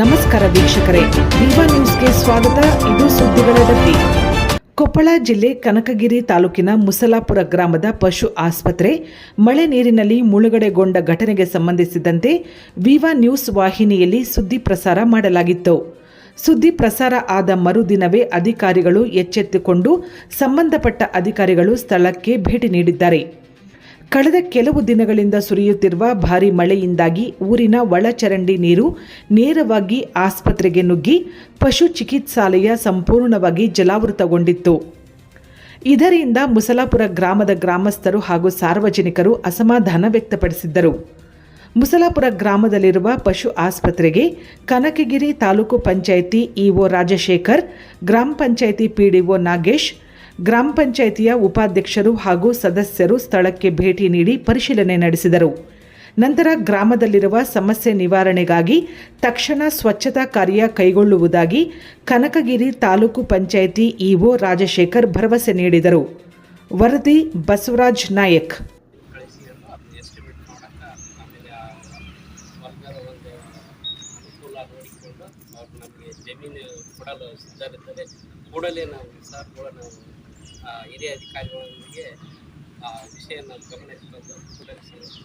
ನಮಸ್ಕಾರ ವೀಕ್ಷಕರೇ, ವಿವಾ ನ್ಯೂಸ್ಗೆ ಸ್ವಾಗತ. ಇದು ಸುದ್ದಿಗಳ ಡಬ್ಬಿ ಕೊಪ್ಪಳ ಜಿಲ್ಲೆ ಕನಕಗಿರಿ ತಾಲೂಕಿನ ಮುಸಲಾಪುರ ಗ್ರಾಮದ ಪಶು ಆಸ್ಪತ್ರೆ ಮಳೆ ನೀರಿನಲ್ಲಿ ಮುಳುಗಡೆಗೊಂಡ ಘಟನೆಗೆ ಸಂಬಂಧಿಸಿದಂತೆ ವಿವಾ ನ್ಯೂಸ್ ವಾಹಿನಿಯಲ್ಲಿ ಸುದ್ದಿ ಪ್ರಸಾರ ಮಾಡಲಾಗಿತ್ತು. ಸುದ್ದಿ ಪ್ರಸಾರ ಆದ ಮರುದಿನವೇ ಅಧಿಕಾರಿಗಳು ಎಚ್ಚೆತ್ತುಕೊಂಡು ಸಂಬಂಧಪಟ್ಟ ಅಧಿಕಾರಿಗಳು ಸ್ಥಳಕ್ಕೆ ಭೇಟಿ ನೀಡಿದ್ದಾರೆ. ಕಳೆದ ಕೆಲವು ದಿನಗಳಿಂದ ಸುರಿಯುತ್ತಿರುವ ಭಾರಿ ಮಳೆಯಿಂದಾಗಿ ಊರಿನ ಒಳಚರಂಡಿ ನೀರು ನೇರವಾಗಿ ಆಸ್ಪತ್ರೆಗೆ ನುಗ್ಗಿ ಪಶು ಚಿಕಿತ್ಸಾಲಯ ಸಂಪೂರ್ಣವಾಗಿ ಜಲಾವೃತಗೊಂಡಿತ್ತು. ಇದರಿಂದ ಮುಸಲಾಪುರ ಗ್ರಾಮದ ಗ್ರಾಮಸ್ಥರು ಹಾಗೂ ಸಾರ್ವಜನಿಕರು ಅಸಮಾಧಾನ ವ್ಯಕ್ತಪಡಿಸಿದ್ದರು. ಮುಸಲಾಪುರ ಗ್ರಾಮದಲ್ಲಿರುವ ಪಶು ಆಸ್ಪತ್ರೆಗೆ ಕನಕಗಿರಿ ತಾಲೂಕು ಪಂಚಾಯಿತಿ ಇಒ ರಾಜಶೇಖರ್, ಗ್ರಾಮ ಪಂಚಾಯಿತಿ ಪಿಡಿಒ ನಾಗೇಶ್ ಗ್ರಾಮ ಪಂಚಾಯಿತಿಯ ಉಪಾಧ್ಯಕ್ಷರು ಹಾಗೂ ಸದಸ್ಯರು ಸ್ಥಳಕ್ಕೆ ಭೇಟಿ ನೀಡಿ ಪರಿಶೀಲನೆ ನಡೆಸಿದರು. ನಂತರ ಗ್ರಾಮದಲ್ಲಿರುವ ಸಮಸ್ಯೆ ನಿವಾರಣೆಗಾಗಿ ತಕ್ಷಣ ಸ್ವಚ್ಛತಾ ಕಾರ್ಯ ಕೈಗೊಳ್ಳುವುದಾಗಿ ಕನಕಗಿರಿ ತಾಲೂಕು ಪಂಚಾಯಿತಿ ಇಒ ರಾಜಶೇಖರ್ ಭರವಸೆ ನೀಡಿದರು. ವರದಿ ಬಸವರಾಜ್ ನಾಯಕ್. ಕೊಡಲು ನಾವು ಸಾರ್ ಕೂಡ ನಾವು ಹಿರಿಯ ಅಧಿಕಾರಿಗಳೊಂದಿಗೆ ವಿಷಯವನ್ನು ಗಮನಕ್ಕೆ ತಂದು ಮುಗಿಸಬೇಕು